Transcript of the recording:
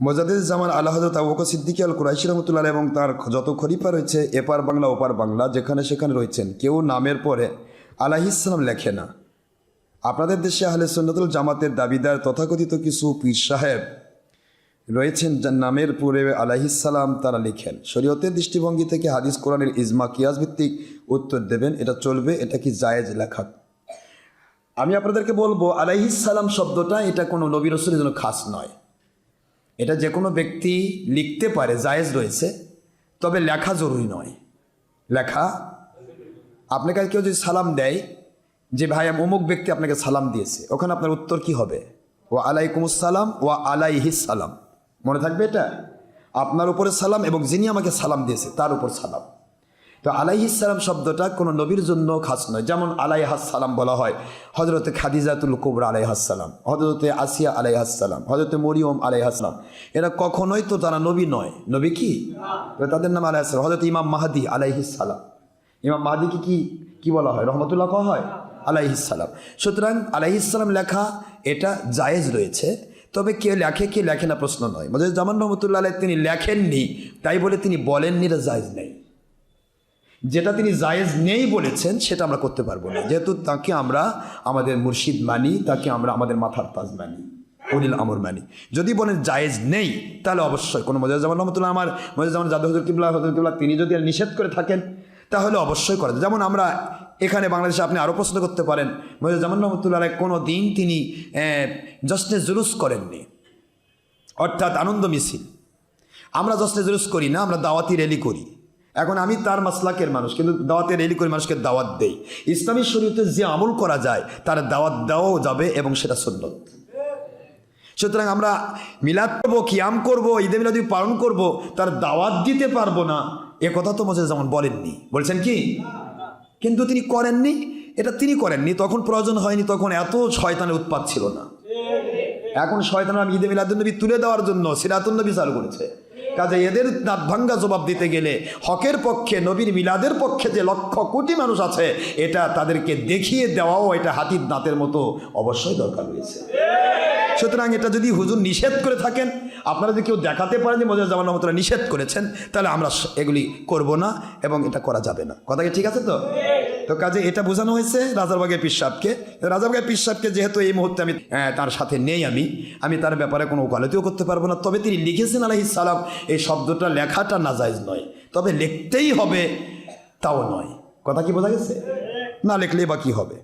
মোজাদের জামান আল্লাহ হজরত আবু বকর আল কুরাইশি রহমতুল্লাহ এবং তার যত খলিফা রয়েছে, এপার বাংলা, ওপার বাংলা, যেখানে সেখানে রয়েছেন, কেউ নামের পরে আলাহিসাল্লাম লেখে না। আপনাদের দেশে আহলে সুন্নতুল জামাতের দাবিদার তথাকথিত কিছু পীর সাহেব রয়েছেন, যার নামের পরে আলাহিসাল্লাম তারা লিখেন। শরীয়তের দৃষ্টিভঙ্গি থেকে হাদিস কোরআনের ইজমা কিয়াজ ভিত্তিক উত্তর দেবেন, এটা চলবে, এটা কি জায়েজ লেখা? আমি আপনাদেরকে বলব আলাইহিসাল্লাম শব্দটা এটা কোনো নবী রসুলের জন্য খাস নয়। এটা যে কোনো ব্যক্তি লিখতে পারে, জায়েজ রয়েছে, তবে লেখা জরুরি নয়। লেখা আপনাকে কেউ যদি সালাম দেয় যে, ভাই অমুক ব্যক্তি আপনাকে সালাম দিয়েছে, ওখানে আপনার উত্তর কি হবে? ও আলাইকুমুসালাম ও আলাইহিস সালাম। মনে থাকবে এটা? আপনার উপরে সালাম এবং যিনি আমাকে সালাম দিয়েছে, তার উপর সালাম। তো আলাইহিসালাম শব্দটা কোনো নবীর জন্য খাস নয়। যেমন আলাইহাসালাম বলা হয় হজরতে খাদিজাতুল কুবরা আলাইহাসালাম হজরতে আসিয়া আলাইহাসালাম হজরতে মরিয়ম আলাইহাসালাম এরা কখনোই তো তারা নবী নয়। নবী কি? তাদের নাম আলাইহাসালাম হজরত ইমাম মাহাদি আলাইহিসালাম ইমাম মাহাদিকে কি কি বলা হয়? রহমতুল্লাহ কওয়া হয়? আলাইহিসালাম সুতরাং আলাইহিসালাম লেখা এটা জায়েজ রয়েছে। তবে কে লেখে কে লেখে না, প্রশ্ন নয়। মজাজ জামান রহমতুল্লাহ আলাই তিনি লেখেননি, তাই বলে তিনি বলেননি, এটা জায়েজ নেই। যেটা তিনি জায়েজ নেই বলেছেন, সেটা আমরা করতে পারব না। যেহেতু তাকে আমরা আমাদের মুর্শিদ মানি, তাকে আমরা আমাদের মাথার তাজ মানি অনিল আমর মানি। যদি বলেন জায়েজ নেই, তাহলে অবশ্যই। কোনো মজাজ্জামান রহমতুল্লাহ আমার মজাজ্জামান জাদু হজর কিবলা হজর কিবলা, তিনি যদি নিষেধ করে থাকেন, তাহলে অবশ্যই করা যেমন আমরা এখানে বাংলাদেশে আপনি আরও প্রশ্ন করতে পারেন মজাজ্জামান রহমতুল্লাহ কোনো দিন তিনি জশ্নে জুলুস করেননি। অর্থাৎ আনন্দ মিছিল। আমরা জশ্নে জুলুস করি না, আমরা দাওয়াতি র্যালি করি। এখন আমি তার মাসলাকের মানুষ, কিন্তু দাওয়াতে র্যালি করে মানুষকে দাওয়াত দেই। ইসলামী শরীয়তে যে আমল করা যায়, তার দাওয়াত দেওয়াও যাবে এবং সেটা সুন্নত। সুতরাং আমরা মিলাদ করব কিয়াম করব, ঈদে মিলাদি পালন করব, তার দাওয়াত দিতে পারব না। এ কথা তো মজে যেমন বলেননি। বলছেন কি? কিন্তু তিনি করেননি, এটা তিনি করেননি, তখন প্রয়োজন হয়নি, তখন এত শয়তানের উৎপাত ছিল না। এখন শয়তান আমি ঈদে মিলাদুন্নবী তুলে দেওয়ার জন্য সিরাতুন্নবী চালু করেছে। কাজে এদের দাঁত ভাঙ্গা জবাব দিতে গেলে হকের পক্ষে, নবীর মিলাদের পক্ষে যে লক্ষ কোটি মানুষ আছে, এটা তাদেরকে দেখিয়ে দেওয়াও এটা হাতির দাঁতের মতো অবশ্যই দরকার রয়েছে। সুতরাং এটা যদি হুজুর নিষেধ করে থাকেন, আপনারা যদি কেউ দেখাতে পারেন যে জামান রহমতুল্লাহ নিষেধ করেছেন, তাহলে আমরা এগুলি করব না এবং এটা করা যাবে না। কথা কি ঠিক আছে তো? তো কাজে এটা বোঝানো হয়েছে রাজারবাগের পিসাবকে। রাজারবাগের পিসাবকে যেহেতু এই মুহূর্তে আমি তার সাথে নেই আমি আমি তার ব্যাপারে কোনো ওকালতিও করতে পারব না। তবে তিনি লিখেছেন সালাম, এই শব্দটা লেখাটা নাজাইজ নয়, তবে লিখতেই হবে তাও নয়। কথা কি বোঝা গেছে? না লিখলে বা কী হবে?